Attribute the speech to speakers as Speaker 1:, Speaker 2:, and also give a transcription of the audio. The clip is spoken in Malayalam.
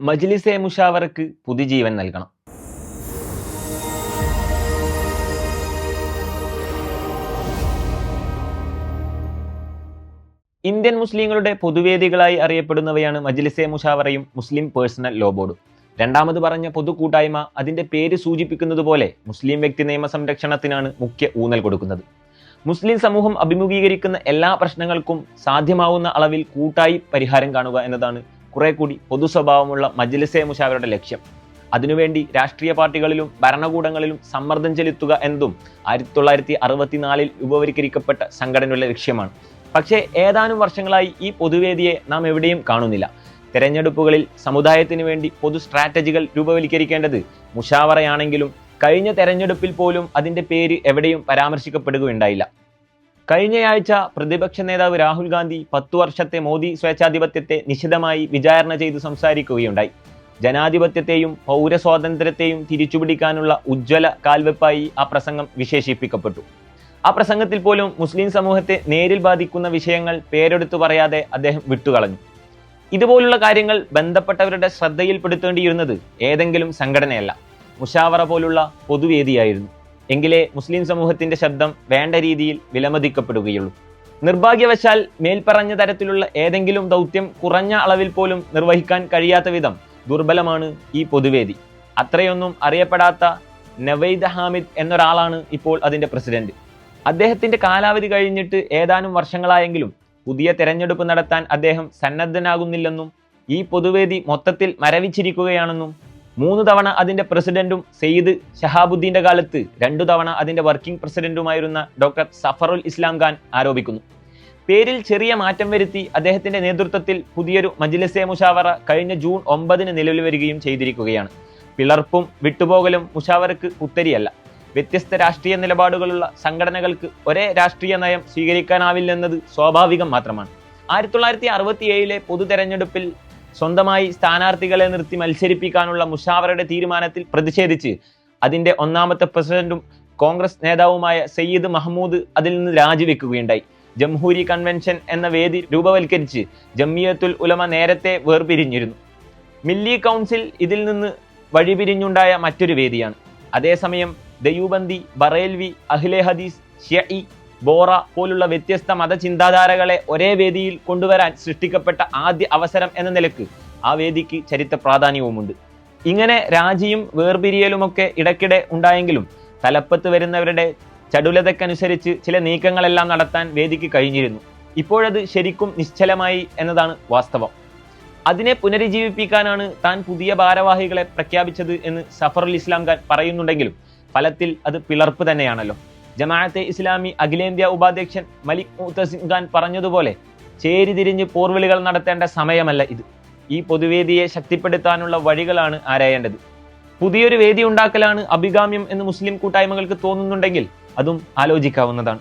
Speaker 1: മജ്ലിസെ മുഷാവറക്ക് പുതുജീവൻ നൽകണം. ഇന്ത്യൻ മുസ്ലിങ്ങളുടെ പൊതുവേദികളായി അറിയപ്പെടുന്നവയാണ് മജ്ലിസെ മുഷാവറയും മുസ്ലിം പേഴ്സണൽ ലോ ബോർഡും. രണ്ടാമത് പറഞ്ഞ പൊതു കൂട്ടായ്മ അതിന്റെ പേര് സൂചിപ്പിക്കുന്നത് പോലെ മുസ്ലിം വ്യക്തി നിയമ സംരക്ഷണത്തിനാണ് മുഖ്യ ഊന്നൽ കൊടുക്കുന്നത്. മുസ്ലിം സമൂഹം അഭിമുഖീകരിക്കുന്ന എല്ലാ പ്രശ്നങ്ങൾക്കും സാധ്യമാവുന്ന അളവിൽ കൂട്ടായി പരിഹാരം കാണുക എന്നതാണ് കുറെ കൂടി പൊതുസ്വഭാവമുള്ള മജ്ലിസെ മുഷാവരുടെ ലക്ഷ്യം. അതിനുവേണ്ടി രാഷ്ട്രീയ പാർട്ടികളിലും ഭരണകൂടങ്ങളിലും സമ്മർദ്ദം ചെലുത്തുക എന്നതും ആയിരത്തി തൊള്ളായിരത്തി അറുപത്തിനാലിൽ രൂപവൽക്കരിക്കപ്പെട്ട സംഘടനയുടെ ലക്ഷ്യമാണ്. പക്ഷേ ഏതാനും വർഷങ്ങളായി ഈ പൊതുവേദിയെ നാം എവിടെയും കാണുന്നില്ല. തെരഞ്ഞെടുപ്പുകളിൽ സമുദായത്തിന് വേണ്ടി പൊതു സ്ട്രാറ്റജികൾ രൂപവൽക്കരിക്കേണ്ടത് മുഷാവറയാണെങ്കിലും കഴിഞ്ഞ തെരഞ്ഞെടുപ്പിൽ പോലും അതിന്റെ പേര് എവിടെയും പരാമർശിക്കപ്പെടുകയുണ്ടായില്ല. കഴിഞ്ഞയാഴ്ച പ്രതിപക്ഷ നേതാവ് രാഹുൽ ഗാന്ധി പത്തു വർഷത്തെ മോദി സ്വേച്ഛാധിപത്യത്തെ നിശിതമായി വിചാരണ ചെയ്ത് സംസാരിക്കുകയുണ്ടായി. ജനാധിപത്യത്തെയും പൗരസ്വാതന്ത്ര്യത്തെയും തിരിച്ചുപിടിക്കാനുള്ള ഉജ്ജ്വല കാൽവെപ്പായി ആ പ്രസംഗം വിശേഷിപ്പിക്കപ്പെട്ടു. ആ പ്രസംഗത്തിൽ പോലും മുസ്ലിം സമൂഹത്തെ നേരിൽ ബാധിക്കുന്ന വിഷയങ്ങൾ പേരെടുത്തു പറയാതെ അദ്ദേഹം വിട്ടുകളഞ്ഞു. ഇതുപോലുള്ള കാര്യങ്ങൾ ബന്ധപ്പെട്ടവരുടെ ശ്രദ്ധയിൽപ്പെടുത്തേണ്ടിയിരുന്നത് ഏതെങ്കിലും സംഘടനയല്ല. മുഷാവറ പോലുള്ള പൊതുവേദിയായിരുന്നു. എങ്കിലേ മുസ്ലിം സമൂഹത്തിന്റെ ശബ്ദം വേണ്ട രീതിയിൽ വിലമതിക്കപ്പെടുകയുള്ളൂ. നിർഭാഗ്യവശാൽ മേൽപ്പറഞ്ഞ തരത്തിലുള്ള ഏതെങ്കിലും ദൗത്യം കുറഞ്ഞ അളവിൽ പോലും നിർവഹിക്കാൻ കഴിയാത്ത വിധം ദുർബലമാണ് ഈ പൊതുവേദി. അത്രയൊന്നും അറിയപ്പെടാത്ത നവൈദ് ഹാമിദ് എന്നൊരാളാണ് ഇപ്പോൾ അതിന്റെ പ്രസിഡന്റ്. അദ്ദേഹത്തിന്റെ കാലാവധി കഴിഞ്ഞിട്ട് ഏതാനും വർഷങ്ങളായെങ്കിലും പുതിയ തെരഞ്ഞെടുപ്പ് നടത്താൻ അദ്ദേഹം സന്നദ്ധനാകുന്നില്ലെന്നും ഈ പൊതുവേദി മൊത്തത്തിൽ മരവിച്ചിരിക്കുകയാണെന്നും മൂന്ന് തവണ അതിന്റെ പ്രസിഡന്റും സെയ്ദ് ഷഹാബുദ്ദീന്റെ കാലത്ത് രണ്ടു തവണ അതിന്റെ വർക്കിംഗ് പ്രസിഡന്റുമായിരുന്ന ഡോക്ടർ സഫറുൽ ഇസ്ലാം ഖാൻ ആരോപിക്കുന്നു. പേരിൽ ചെറിയ മാറ്റം വരുത്തി അദ്ദേഹത്തിന്റെ നേതൃത്വത്തിൽ പുതിയൊരു മജ്ലിസെ മുഷാവറ കഴിഞ്ഞ ജൂൺ ഒമ്പതിന് നിലവിൽ വരികയും ചെയ്തിരിക്കുകയാണ്. പിളർപ്പും വിട്ടുപോകലും മുഷാവറക്ക് ഉത്തരിയല്ല. വ്യത്യസ്ത രാഷ്ട്രീയ നിലപാടുകളുള്ള സംഘടനകൾക്ക് ഒരേ രാഷ്ട്രീയ നയം സ്വീകരിക്കാനാവില്ലെന്നത് സ്വാഭാവികം മാത്രമാണ്. ആയിരത്തി തൊള്ളായിരത്തി അറുപത്തി ഏഴിലെ പൊതു തെരഞ്ഞെടുപ്പിൽ സ്വന്തമായി സ്ഥാനാർത്ഥികളെ നിർത്തി മത്സരിപ്പിക്കാനുള്ള മുഷാവറയുടെ തീരുമാനത്തിൽ പ്രതിഷേധിച്ച് അതിന്റെ ഒന്നാമത്തെ പ്രസിഡന്റും കോൺഗ്രസ് നേതാവുമായ സയ്യിദ് മഹ്മൂദ് അതിൽ നിന്ന് രാജിവെക്കുകയുണ്ടായി. ജംഹൂരി കൺവെൻഷൻ എന്ന വേദി രൂപവൽക്കരിച്ച് ജമ്മിയത്തുൽ ഉലമ നേരത്തെ വേർപിരിഞ്ഞിരുന്നു. മില്ലി കൗൺസിൽ ഇതിൽ നിന്ന് വഴിപിരിഞ്ഞുണ്ടായ മറ്റൊരു വേദിയാണ്. അതേസമയം ദയൂബന്ദി ബറേൽവി അഹ്ലെ ഹദീസ് ഷ്യഇ ബോറ പോലുള്ള വ്യത്യസ്ത മതചിന്താധാരകളെ ഒരേ വേദിയിൽ കൊണ്ടുവരാൻ സൃഷ്ടിക്കപ്പെട്ട ആദ്യ അവസരം എന്ന നിലയ്ക്ക് ആ വേദിക്ക് ചരിത്ര പ്രാധാന്യവുമുണ്ട്. ഇങ്ങനെ രാജിയും വേർപിരിയലുമൊക്കെ ഇടയ്ക്കിടെ ഉണ്ടായെങ്കിലും തലപ്പത്ത് വരുന്നവരുടെ ചടുലതയ്ക്കനുസരിച്ച് ചില നീക്കങ്ങളെല്ലാം നടത്താൻ വേദിക്ക് കഴിഞ്ഞിരുന്നു. ഇപ്പോഴത് ശരിക്കും നിശ്ചലമായി എന്നതാണ് വാസ്തവം. അതിനെ പുനരുജ്ജീവിപ്പിക്കാനാണ് താൻ പുതിയ ഭാരവാഹികളെ പ്രഖ്യാപിച്ചത് എന്ന് സഫറുൽ ഇസ്ലാം ഖാൻ പറയുന്നുണ്ടെങ്കിലും ഫലത്തിൽ അത് പിളർപ്പ് തന്നെയാണല്ലോ. ജമാഅത്തെ ഇസ്ലാമി അഖിലേന്ത്യാ ഉപാധ്യക്ഷൻ മലിക് മുത്തസിം ഖാൻ പറഞ്ഞതുപോലെ ചേരിതിരിഞ്ഞ് പോർവിളികൾ നടത്തേണ്ട സമയമല്ല ഇത്. ഈ പൊതുവേദിയെ ശക്തിപ്പെടുത്താനുള്ള വഴികളാണ് ആരായേണ്ടത്. പുതിയൊരു വേദി ഉണ്ടാക്കലാണ് അഭികാമ്യം എന്ന് മുസ്ലിം കൂട്ടായ്മകൾക്ക് തോന്നുന്നുണ്ടെങ്കിൽ അതും ആലോചിക്കാവുന്നതാണ്.